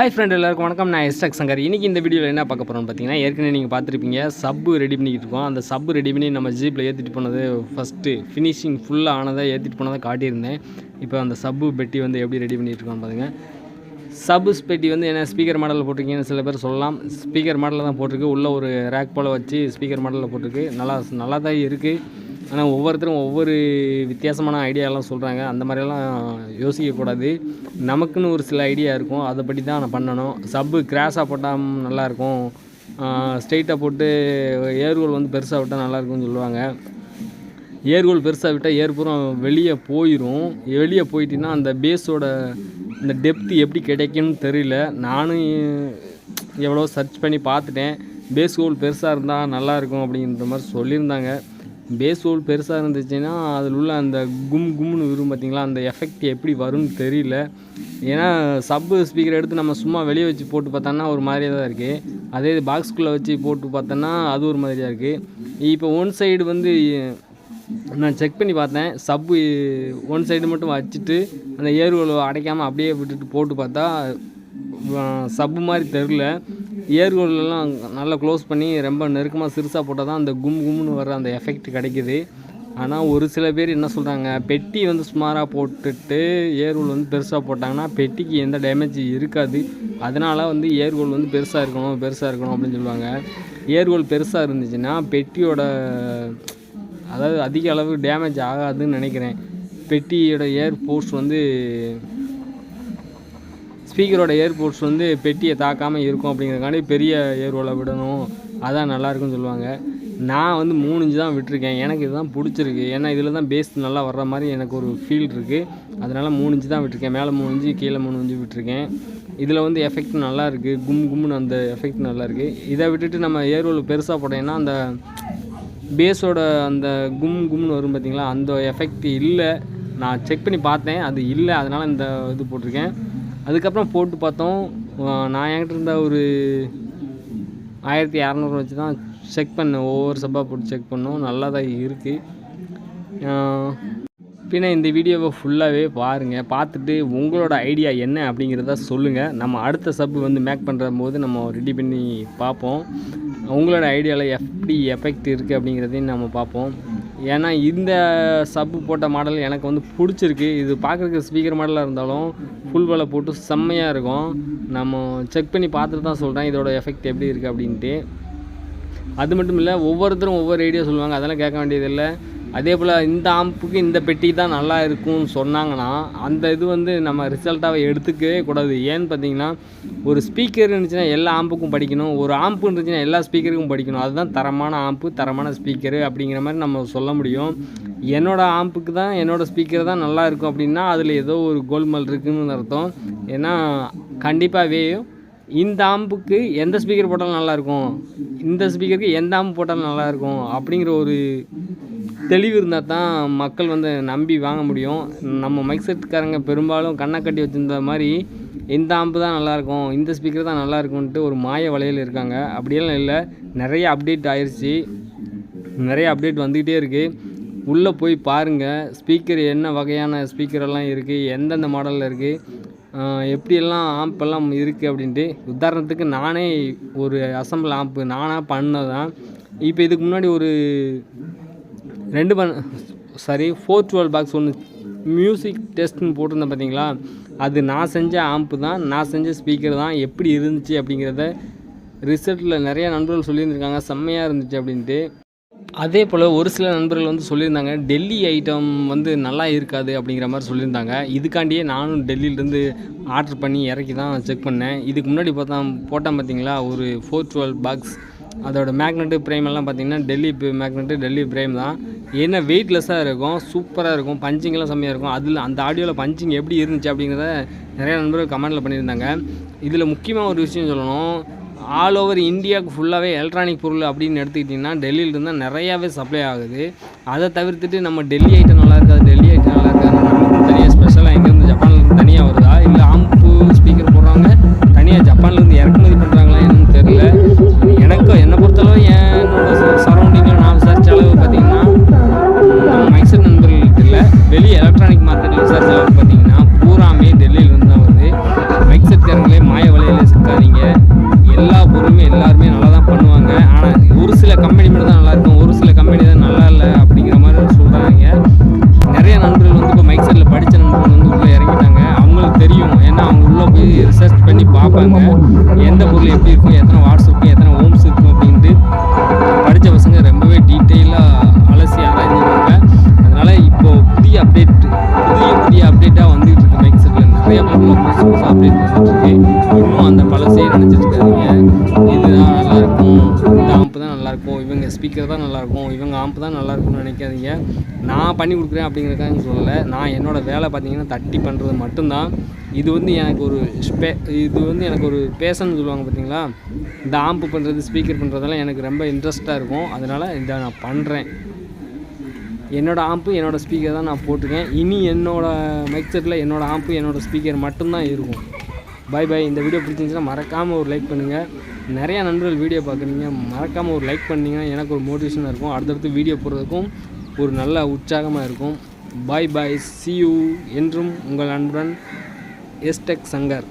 Hi friend எல்லாருக்கும் வணக்கம். நான் எஸ்டக் சங்கர். இன்றைக்கி இந்த வீடியோவில் என்ன பார்க்க போகிறோம்னு பார்த்தீங்கன்னா ஏற்கனவே நீங்கள் பார்த்துருப்பீங்க சப்பு ரெடி பண்ணிக்கிட்டு இருக்கோம். அந்த சப்பு ரெடி பண்ணி நம்ம ஜீப்பில் ஏற்றிட்டு போனது ஃபஸ்ட்டு ஃபினிஷிங் ஃபுல்லாக ஆனதை ஏற்றிட்டு போனதை காட்டியிருந்தேன். இப்போ அந்த சப்பு பெட்டி வந்து எப்படி ரெடி பண்ணிகிட்டு இருக்கோம்னு பாருங்கள் சப்பு பெட்டி வந்து என்ன ஸ்பீக்கர் மாடலில் போட்டிருக்கீங்கன்னு சில பேர் சொல்லலாம். ஸ்பீக்கர் மாடலில் தான் போட்டிருக்கு. உள்ளே ஒரு ரேக் போல் வச்சு ஸ்பீக்கர் மாடலில் போட்டிருக்கு. நல்லா நல்லா தான் இருக்குது ஆனால் ஒவ்வொருத்தரும் ஒவ்வொரு வித்தியாசமான ஐடியாலாம் சொல்கிறாங்க அந்த மாதிரியெல்லாம் யோசிக்கக்கூடாது. நமக்குன்னு ஒரு சில ஐடியா இருக்கும். அதை தான் நான் பண்ணணும். சப்பு கிராஸாக போட்டால் நல்லாயிருக்கும் ஸ்ட்ரெயிட்டாக போட்டு ஏர்கோல் வந்து பெருசாக விட்டால் நல்லாயிருக்கும்னு சொல்லுவாங்க. ஏர்கோல் பெருசாக விட்டால் ஏற்புறம் வெளியே போயிடும் வெளியே போயிட்டின்னா அந்த பேஸோட இந்த டெப்த்து எப்படி கிடைக்குன்னு தெரியல. நானும் எவ்வளோ சர்ச் பண்ணி பார்த்துட்டேன். பேஸ் கோல் பெருசாக இருந்தால் நல்லாயிருக்கும் அப்படின்ற மாதிரி சொல்லியிருந்தாங்க. பேஸ் ஹோல் பெருசாக இருந்துச்சுன்னா அதில் உள்ள அந்த கும் கும்னு வரும் பார்த்தீங்களா அந்த எஃபெக்ட் எப்படி வரும்னு தெரியல. ஏன்னா சப்பு ஸ்பீக்கர் எடுத்து நம்ம சும்மா வெளியே வச்சு போட்டு பார்த்தோன்னா ஒரு மாதிரியாக தான் இருக்குது அதே இது பாக்ஸ்குள்ளே வச்சு போட்டு பார்த்தோன்னா அது ஒரு மாதிரியாக இருக்குது இப்போ ஒன் சைடு வந்து நான் செக் பண்ணி பார்த்தேன் சப்பு ஒன் சைடு மட்டும் வச்சுட்டு அந்த ஏர்கோல் அடைக்காமல் அப்படியே விட்டுட்டு போட்டு பார்த்தா சப்பு மாதிரி தெரில ஏர்கோலெலாம் நல்லா க்ளோஸ் பண்ணி ரொம்ப நெருக்கமாக சிறுசாக போட்டால் தான் அந்த கும் கும்னு வர அந்த எஃபெக்ட் கிடைக்குது. ஆனால் ஒரு சில பேர் என்ன சொல்கிறாங்க பெட்டி வந்து சுமாராக போட்டுட்டு ஏர்கோல் வந்து பெருசாக போட்டாங்கன்னா பெட்டிக்கு எந்த டேமேஜ் இருக்காது. அதனால் வந்து ஏர்கோல் வந்து பெருசாக இருக்கணும் பெருசாக இருக்கணும் அப்படின்னு சொல்லுவாங்க. ஏர்கோல் பெருசாக இருந்துச்சுன்னா பெட்டியோட அதாவது அதிக அளவு டேமேஜ் ஆகாதுன்னு நினைக்கிறேன். பெட்டியோட ஏர் ஃபோர்ஸ் வந்து ஸ்பீக்கரோட ஏர்போர்ட்ஸ் வந்து பெட்டியை தாக்காமல் இருக்கும் அப்படிங்கிறதுக்காண்டி பெரிய ஏர்வோலை விடணும். அதான் நல்லாயிருக்குன்னு சொல்லுவாங்க. நான் வந்து மூணு இன்ச்சு தான் விட்டுருக்கேன். எனக்கு இதுதான் பிடிச்சிருக்கு. ஏன்னா இதில் தான் பேஸ் நல்லா வர்ற மாதிரி எனக்கு ஒரு ஃபீல் இருக்குது அதனால் மூணு இன்ச்சு தான் விட்டுருக்கேன். மேலே மூணு இன்ச்சு கீழே மூணு இன்ச்சு விட்டுருக்கேன். இதில் வந்து எஃபெக்ட் நல்லா இருக்குது கும் கும்னு அந்த எஃபெக்ட் நல்லா இருக்குது இதை விட்டுட்டு நம்ம ஏர்வோல் பெருசாக போட்டோம்னா அந்த பேஸோட அந்த கும் கும்னு வரும் பார்த்தீங்களா அந்த எஃபெக்ட் இல்லை. நான் செக் பண்ணி பார்த்தேன். அது இல்லை. அதனால் இந்த இது போட்டிருக்கேன். அதுக்கப்புறம் போட்டு பார்த்தோம். நான் என்கிட்ட இருந்த ஒரு ஆயிரத்தி இரநூறு வச்சு தான் செக் பண்ணேன். ஒவ்வொரு சப்பாக போட்டு செக் பண்ணோம். நல்லா தான் இருக்குது பின்ன இந்த வீடியோவை ஃபுல்லாகவே பாருங்கள் பார்த்துட்டு உங்களோட ஐடியா என்ன அப்படிங்கிறத சொல்லுங்கள் நம்ம அடுத்த சப்பு வந்து மேக் பண்ணுற போது நம்ம ரெடி பண்ணி பார்ப்போம். உங்களோட ஐடியாவில் எப்படி எஃபெக்ட் இருக்குது அப்படிங்கிறதையும் நம்ம பார்ப்போம். ஏன்னா இந்த சப்பு போட்ட மாடல் எனக்கு வந்து பிடிச்சிருக்கு. இது பார்க்குறதுக்கு ஸ்பீக்கர் மாடலாக இருந்தாலும் ஃபுல் வேலை போட்டு செம்மையாக இருக்கும். நம்ம செக் பண்ணி பார்த்துட்டு தான் சொல்கிறேன் இதோட எஃபெக்ட் எப்படி இருக்குது அப்படின்ட்டு. அது மட்டும் இல்லை ஒவ்வொருத்தரும் ஒவ்வொரு ஐடியா சொல்லுவாங்க. அதெல்லாம் கேட்க வேண்டியதில்லை. அதே போல் இந்த ஆம்புக்கு இந்த பெட்டி தான் நல்லா இருக்கும்னு சொன்னாங்கன்னா அந்த இது வந்து நம்ம ரிசல்ட்டாக எடுத்துக்கவே கூடாது. ஏன்னு பார்த்தீங்கன்னா ஒரு ஸ்பீக்கர் இருந்துச்சுன்னா எல்லா ஆம்புக்கும் படிக்கணும். ஒரு ஆம்பு இருந்துச்சுன்னா எல்லா ஸ்பீக்கருக்கும் படிக்கணும். அதுதான் தரமான ஆம்பு தரமான ஸ்பீக்கரு அப்படிங்கிற மாதிரி நம்ம சொல்ல முடியும். என்னோடய ஆம்புக்கு தான் என்னோடய ஸ்பீக்கர் தான் நல்லா இருக்கும் அப்படின்னா அதில் ஏதோ ஒரு கோல்மல் இருக்குன்னு அர்த்தம். ஏன்னா கண்டிப்பாகவே இந்த ஆம்புக்கு எந்த ஸ்பீக்கர் போட்டாலும் நல்லாயிருக்கும் இந்த ஸ்பீக்கருக்கு எந்த ஆம்பு போட்டாலும் நல்லாயிருக்கும் அப்படிங்கிற ஒரு தெளிவு இருந்தால் தான் மக்கள் வந்து நம்பி வாங்க முடியும். நம்ம மைக் செட்காரங்க பெரும்பாலும் கண்ணை கட்டி வச்சுருந்த மாதிரி இந்த ஆம்பு தான் நல்லாயிருக்கும் இந்த ஸ்பீக்கர் தான் நல்லாயிருக்கும்ன்ட்டு ஒரு மாய வலையில் இருக்காங்க. அப்படியெல்லாம் இல்லை. நிறைய அப்டேட் ஆயிடுச்சு நிறைய அப்டேட் வந்துக்கிட்டே இருக்குது உள்ளே போய் பாருங்கள் ஸ்பீக்கர் என்ன வகையான ஸ்பீக்கரெல்லாம் இருக்குது எந்தெந்த மாடலில் இருக்குது எப்படியெல்லாம் ஆம்பெல்லாம் இருக்குது அப்படின்ட்டு. உதாரணத்துக்கு நானே ஒரு அசம்பிள் ஆம்பு நானாக பண்ணதான் இப்போ இதுக்கு முன்னாடி ஒரு ரெண்டு பண் சாரி ஃபோர் டுவெல் பாக்ஸ் ஒன்று மியூசிக் டெஸ்ட்னு போட்டிருந்தேன் பார்த்தீங்களா அது நான் செஞ்ச ஆம்பு தான் நான் செஞ்ச ஸ்பீக்கர் தான் எப்படி இருந்துச்சு அப்படிங்கிறத ரிசல்ட்டில் நிறையா நண்பர்கள் சொல்லியிருந்திருக்காங்க. செம்மையாக இருந்துச்சு அப்படின்ட்டு. அதே போல் ஒரு சில நண்பர்கள் வந்து சொல்லியிருந்தாங்க டெல்லி ஐட்டம் வந்து நல்லா இருக்காது அப்படிங்கிற மாதிரி சொல்லியிருந்தாங்க. இதுக்காண்டியே நானும் டெல்லியிலேருந்து ஆர்டர் பண்ணி இறக்கி தான் செக் பண்ணேன். இதுக்கு முன்னாடி பார்த்தா போட்டேன் பார்த்தீங்களா ஒரு ஃபோர் டுவெல் பாக்ஸ் அதோட மேக்னெட்டு ப்ரேம் எல்லாம் பார்த்தீங்கன்னா டெல்லி மேக்னெட்டு டெல்லி ப்ரேம் தான். என்ன வெயிட்லெஸ்ஸாக இருக்கும் சூப்பராக இருக்கும் பஞ்சிங்கெல்லாம் செம்மையாக இருக்கும். அதில் அந்த ஆடியோவில் பஞ்சிங் எப்படி இருந்துச்சு அப்படிங்கிறத நிறைய நண்பர்கள் கமெண்ட்டில் பண்ணியிருந்தாங்க. இதில் முக்கியமாக ஒரு விஷயம் சொல்லணும். ஆல் ஓவர் இந்தியாவுக்கு ஃபுல்லாகவே எலக்ட்ரானிக் பொருள் அப்படின்னு எடுத்துக்கிட்டிங்கன்னா டெல்லியிலிருந்து நிறையாவே சப்ளை ஆகுது. அதை தவிர்த்துட்டு நம்ம டெல்லி ஐட்டம் நல்லா இருக்காது. டெல்லி வெளி எலக்ட்ரானிக் மார்க்கெட் யூசர்ஸ் பார்த்தீங்கன்னா பூராமே டெல்லியிலிருந்து தான் வருது. மைக் செட் காரங்களே மாய வலையில் சிக்காதீங்க. எல்லா பொருளுமே எல்லாருமே நல்லா தான் பண்ணுவாங்க. ஆனால் ஒரு சில கம்பெனி மட்டும் தான் நல்லாயிருக்கும். ஒரு சில கம்பெனி தான் நல்லா இல்லை அப்படிங்கிற மாதிரி சொல்கிறாங்க நிறைய நண்பர்கள் வந்து இப்போ மைக் செட்டில் படித்த நண்பர்கள் வந்து உள்ளே இறங்கிட்டாங்க. அவங்களுக்கு தெரியும். ஏன்னா அவங்க உள்ளே போய் ரிசர்ச் பண்ணி பார்ப்பாங்க. எந்த பொருள் எப்படி இருக்கும் எத்தனை வாட்ஸ் நினச்சிட்டு இருக்காதீங்க இதுதான் நல்லாயிருக்கும். இந்த ஆம்பு தான் நல்லாயிருக்கும் இவங்க ஸ்பீக்கர் தான் நல்லாயிருக்கும். இவங்க ஆம்பு தான் நல்லாயிருக்கும்னு நினைக்காதீங்க. நான் பண்ணி கொடுக்குறேன் அப்படிங்கிறதுக்காக சொல்லலை. நான் என்னோடய வேலை பார்த்தீங்கன்னா தட்டி பண்ணுறது மட்டும்தான். இது வந்து எனக்கு ஒரு ஸ்பே இது வந்து எனக்கு ஒரு பேஷன் சொல்லுவாங்க பார்த்தீங்களா? இந்த ஆம்பு பண்ணுறது ஸ்பீக்கர் பண்ணுறதெல்லாம் எனக்கு ரொம்ப இன்ட்ரெஸ்ட்டாக இருக்கும். அதனால் இதை நான் பண்ணுறேன் என்னோடய ஆம்பு என்னோடய ஸ்பீக்கர் தான் நான் போட்டிருக்கேன். இனி என்னோடய மைக் செட்டில் என்னோடய ஆம்பு என்னோடய ஸ்பீக்கர் மட்டும்தான் இருக்கும். பை பை இந்த வீடியோ பிடிச்சிருந்துச்சுன்னா மறக்காமல் ஒரு லைக் பண்ணுங்கள் நிறையா நண்பர்கள் வீடியோ பார்க்குறீங்க. மறக்காமல் ஒரு லைக் பண்ணிங்கன்னா எனக்கு ஒரு மோட்டிவேஷனாக இருக்கும். அடுத்தடுத்து வீடியோ போடுறதுக்கும் ஒரு நல்ல உற்சாகமாக இருக்கும். பாய் பாய் சி யூ என்றும் உங்கள் அன்புடன் எஸ்டெக் சங்கர்